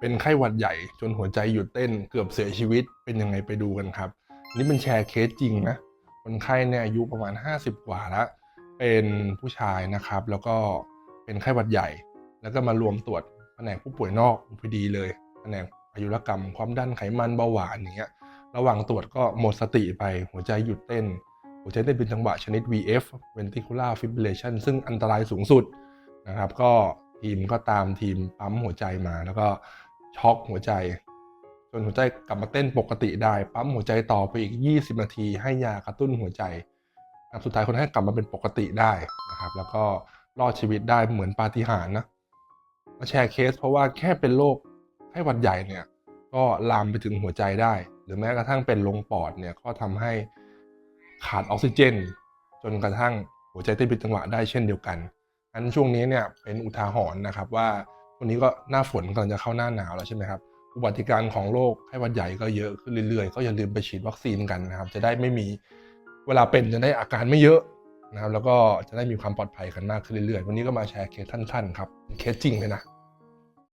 เป็นไข้หวัดใหญ่จนหัวใจหยุดเต้นเกือบเสียชีวิตเป็นยังไงไปดูกันครับนนี่เป็นแชร์เคสจริงนะคนไข้เนี่ยอายุประมาณ 50 กว่าแล้วเป็นผู้ชายนะครับ แล้วก็เป็นไข้หวัดใหญ่ แล้วก็มารวมตรวจแผนกผู้ป่วยนอกพอดีเลยแผนกอายุรกรรมความดันไขมันเบาหวานอย่างเงี้ยระหว่างตรวจก็หมดสติไปหัวใจหยุดเต้น หัวใจเต้นเป็นจังหวะชนิด VF ventricular fibrillation ซึ่งอันตรายสูงสุดนะครับ ก็ทีมก็ตามทีมปั๊มหัวใจมาแล้วก็ ช็อกหัวใจจนหัวใจกลับมาเต้นปกติได้ ปั๊มหัวใจต่อไปอีก 20 นาที ให้ยากระตุ้นหัวใจสุดท้ายคนไข้กลับมาเป็นปกติได้นะครับ แล้วก็รอดชีวิตได้เหมือนปาฏิหาริย์นะมาแชร์เคสเพราะว่าแค่เป็นโรคไข้หวัดใหญ่เนี่ย ก็ลามไปถึงหัวใจได้ หรือแม้กระทั่งเป็นลงปอดเนี่ยก็ทำให้ขาดออกซิเจน จนกระทั่งหัวใจเต้นผิดจังหวะได้เช่นเดียวกันอันช่วงนี้เนี่ยเป็นอุทาหรณ์นะครับว่า วันนี้ก็หน้าฝนกำลังจะเข้าหน้าหนาวแล้วใช่ไหมครับอุบัติการณ์ของโรคไข้หวัดใหญ่ก็เยอะขึ้นเรื่อยๆ ก็อย่าลืมไปฉีดวัคซีนกันนะครับ จะได้ไม่มีเวลาเป็นจะได้อาการไม่เยอะนะครับ แล้วก็จะได้มีความปลอดภัยกันมากขึ้นเรื่อยๆ วันนี้ก็มาแชร์เคสท่านๆครับเคสจริงเลยนะ